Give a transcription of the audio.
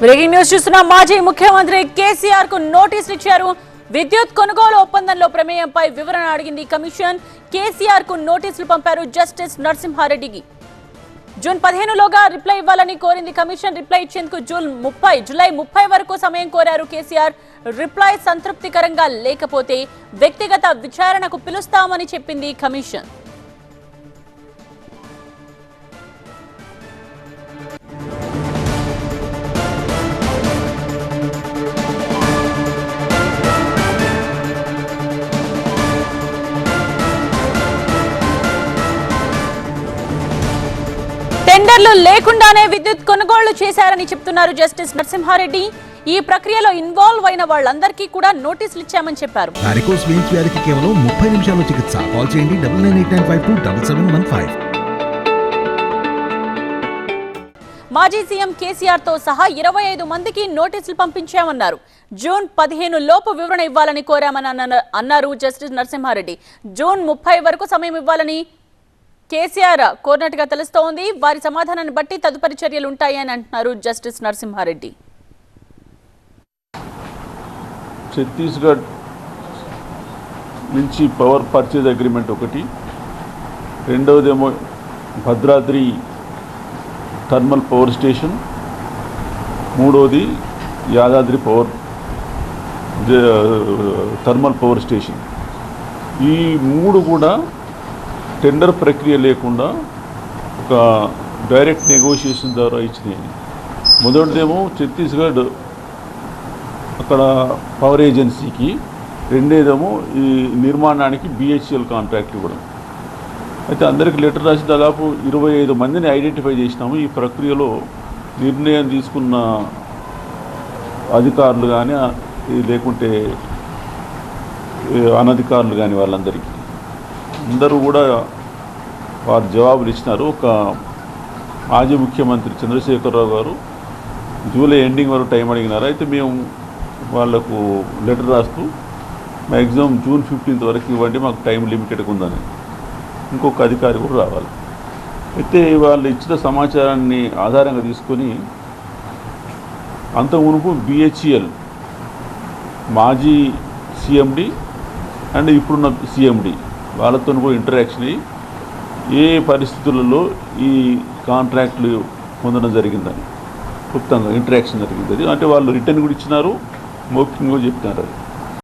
Breaking news చూస్తున్న మాజీ ముఖ్యమంత్రి కేసీఆర్కు నోటీసులు ఇచ్చారు. విద్యుత్ కొనుగోలు ఒప్పందంలో ప్రమేయంపై వివరణ అడిగింది కమిషన్. కేసీఆర్కు నోటీసులు పంపారు జస్టిస్ నరసింహారెడ్డికి. జూన్ పదిహేనులోగా రిప్లై ఇవ్వాలని కోరింది కమిషన్. రిప్లై ఇచ్చేందుకు జూన్ ముప్పై జూలై ముప్పై వరకు సమయం కోరారు కేసీఆర్. రిప్లై సంతృప్తికరంగా లేకపోతే వ్యక్తిగత విచారణకు పిలుస్తామని చెప్పింది కమిషన్. టెండర్లు లేకుండానే విద్యుత్ కొనుగోళ్ళు చేశారని చెప్తున్నారు జస్టిస్ నరసింహారెడ్డి. ఈ ప్రక్రియలో ఇన్వాల్వ్ అయిన వాళ్ళందరికీ కూడా నోటీసులు ఇచ్చామని చెప్పారు. వారికోస్ వెయిన్స్ వ్యాధికి కేవలం ముప్పై నిమిషాల్లో చికిత్స. కాల్ చేయండి double nine eight nine five two double seven one five. మాజీ సీఎం కేసీఆర్తో సహా ఇరవై ఐదు మందికి నోటీసులు పంపించామన్నారు. జూన్ పదిహేను లోపు వివరణ ఇవ్వాలని కోరామని అన్న- అన్నారు జస్టిస్ నరసింహారెడ్డి. జూన్ ముప్పై వరకు సమయం ఇవ్వాలని కేసీఆర్ కోరినట్టుగా తెలుస్తోంది. వారి సమాధానాన్ని బట్టి తదుపరి చర్యలు ఉంటాయని అంటున్నారు జస్టిస్ నరసింహారెడ్డి. ఛత్తీస్గఢ్ నుంచి పవర్ పర్చేజ్ అగ్రిమెంట్ ఒకటి. రెండవదేమో భద్రాద్రి థర్మల్ పవర్ స్టేషన్. మూడవది Yadadri power thermal power station. ఈ మూడు కూడా టెండర్ ప్రక్రియ లేకుండా ఒక డైరెక్ట్ నెగోషియేషన్ ద్వారా ఇచ్చినాయి. మొదటిదేమో ఛత్తీస్గఢ్ అక్కడ పవర్ ఏజెన్సీకి రెండేదేమో ఈ నిర్మాణానికి బిహెచ్ఎల్ కాంట్రాక్ట్ ఇవ్వడం. అయితే అందరికి లెటర్ రాసి దాదాపు ఇరవై ఐదు మందిని ఐడెంటిఫై చేసినాము. ఈ ప్రక్రియలో నిర్ణయం తీసుకున్న అధికారులు కానీ లేకుంటే అనధికారులు కానీ వాళ్ళందరికీ. అందరూ కూడా వారు జవాబులు ఇచ్చినారు. ఒక మాజీ ముఖ్యమంత్రి చంద్రశేఖరరావు గారు జూలై ఎండింగ్ వరకు టైం అడిగినారు. అయితే మేము వాళ్ళకు లెటర్ రాస్తూ మ్యాక్సిమం జూన్ ఫిఫ్టీన్త్ వరకు ఇవ్వండి మాకు టైం లిమిటెడ్గా ఉందని. ఇంకొక అధికారి కూడా రావాలి. అయితే వాళ్ళు ఇచ్చిన సమాచారాన్ని ఆధారంగా తీసుకొని అంత మునుపు బిహెచ్ఎల్ మాజీ సిఎండి అండ్ ఇప్పుడున్న సిఎండి వాళ్ళతో కూడా ఇంటరాక్షన్ అయ్యి ఏ పరిస్థితులలో ఈ కాంట్రాక్ట్లు పొందడం జరిగిందని క్లుప్తంగా ఇంటరాక్షన్ జరిగింది అది. అంటే వాళ్ళు రిటర్న్ కూడా ఇచ్చినారు మౌఖికంగా చెప్తున్నారు అది.